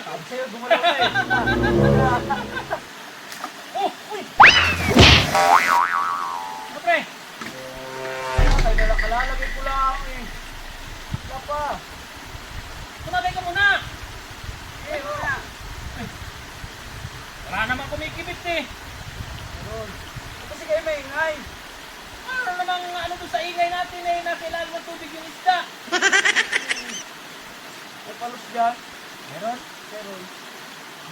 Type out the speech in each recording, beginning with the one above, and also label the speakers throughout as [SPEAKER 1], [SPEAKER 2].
[SPEAKER 1] Sa'yo, gumalaw na eh.
[SPEAKER 2] Oh, uy! Ano pre?
[SPEAKER 1] Ay, dala kalalagay ko lang eh. Wala pa.
[SPEAKER 2] Ka muna!
[SPEAKER 1] Eh, wala.
[SPEAKER 2] Wala naman kumikibit eh.
[SPEAKER 1] Meron. Kasi kayo maingay.
[SPEAKER 2] Ano namang ano doon sa ingay natin eh, nasa ilalim tubig yung isda.
[SPEAKER 1] May palos. Meron? Meron.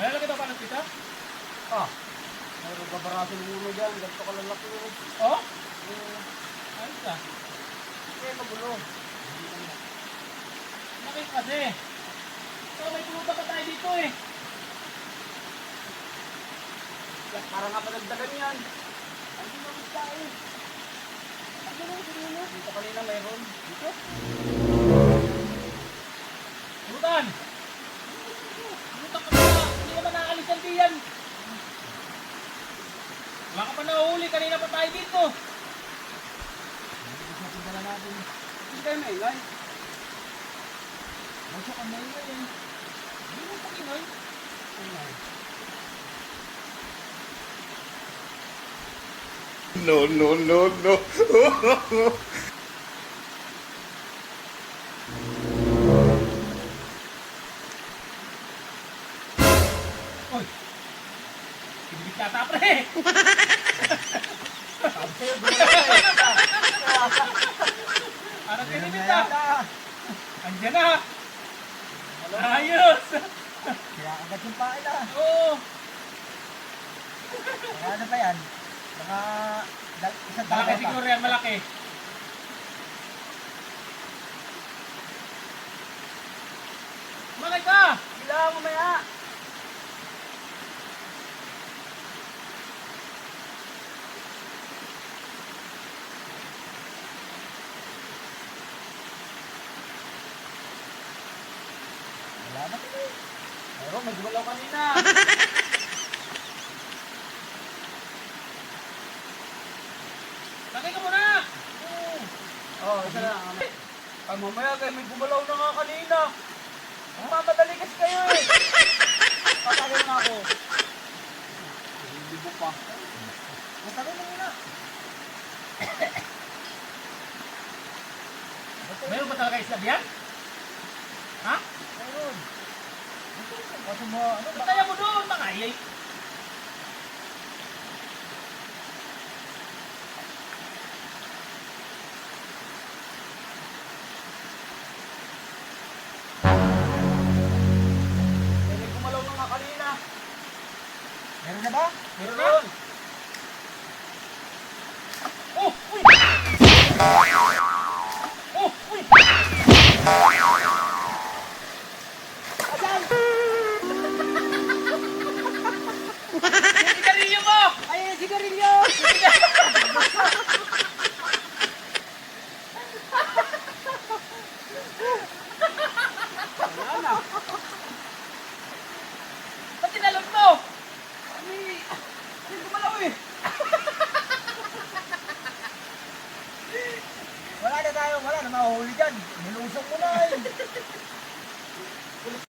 [SPEAKER 2] Meron lagi ba pala dito?
[SPEAKER 1] Ah. Meron babaraso ng ulo dyan. Ganito ka lalaki yun.
[SPEAKER 2] Oh?
[SPEAKER 1] Eh,
[SPEAKER 2] Ayos ah.
[SPEAKER 1] Eh, magulo.
[SPEAKER 2] Bakit kasi? So may pumunta pa tayo dito eh.
[SPEAKER 1] Parang nga padagdagan yan. Na mas tayo? Na, ano na? Dito kanina mayroon. Dito?
[SPEAKER 2] Butan! Nakaalis ang diyan. Wala ka pa nahuli, kanina pa tayo dito.
[SPEAKER 1] Dala natin. Kasi kayo maingay.
[SPEAKER 2] Masya ka na yun eh. Hindi mo pa kinoy.
[SPEAKER 1] Maingay.
[SPEAKER 3] No, no, no, no.
[SPEAKER 2] Oy! Kinibit yata pre!
[SPEAKER 1] Sabi sa'yo, gumalaw na eh.
[SPEAKER 2] Parang
[SPEAKER 1] Meron
[SPEAKER 2] kinibit
[SPEAKER 1] na
[SPEAKER 2] ah!
[SPEAKER 1] yata.
[SPEAKER 2] Andiyan na! Ayos!
[SPEAKER 1] Kaya agad yung pain ah.
[SPEAKER 2] Oo!
[SPEAKER 1] Kaya ano pa yan? Mga dal- isang
[SPEAKER 2] Malaki
[SPEAKER 1] pa.
[SPEAKER 2] siguro yan, malaki. Malaki ka!
[SPEAKER 1] Bila mamaya. Wala na tuloy. Meron, may gumalaw kanina.
[SPEAKER 2] Laki ka muna!
[SPEAKER 1] Oo. Oh, isa lang. Ay, mamaya kayo may gumalaw na nga kanina. Mamadali kasi kayo eh. Patawin na ako. Hindi mo pa. Matawin na muna.
[SPEAKER 2] Meron ba talaga isla diyan? Ha?
[SPEAKER 1] Meron. Kasi mo, ano ba?
[SPEAKER 2] Kaya mo doon, mga
[SPEAKER 1] kanina. Meron na ba?
[SPEAKER 2] Meron na? Wala na tayo, wala
[SPEAKER 1] na
[SPEAKER 2] mahuhuli dyan. Nilusok mo
[SPEAKER 1] na eh.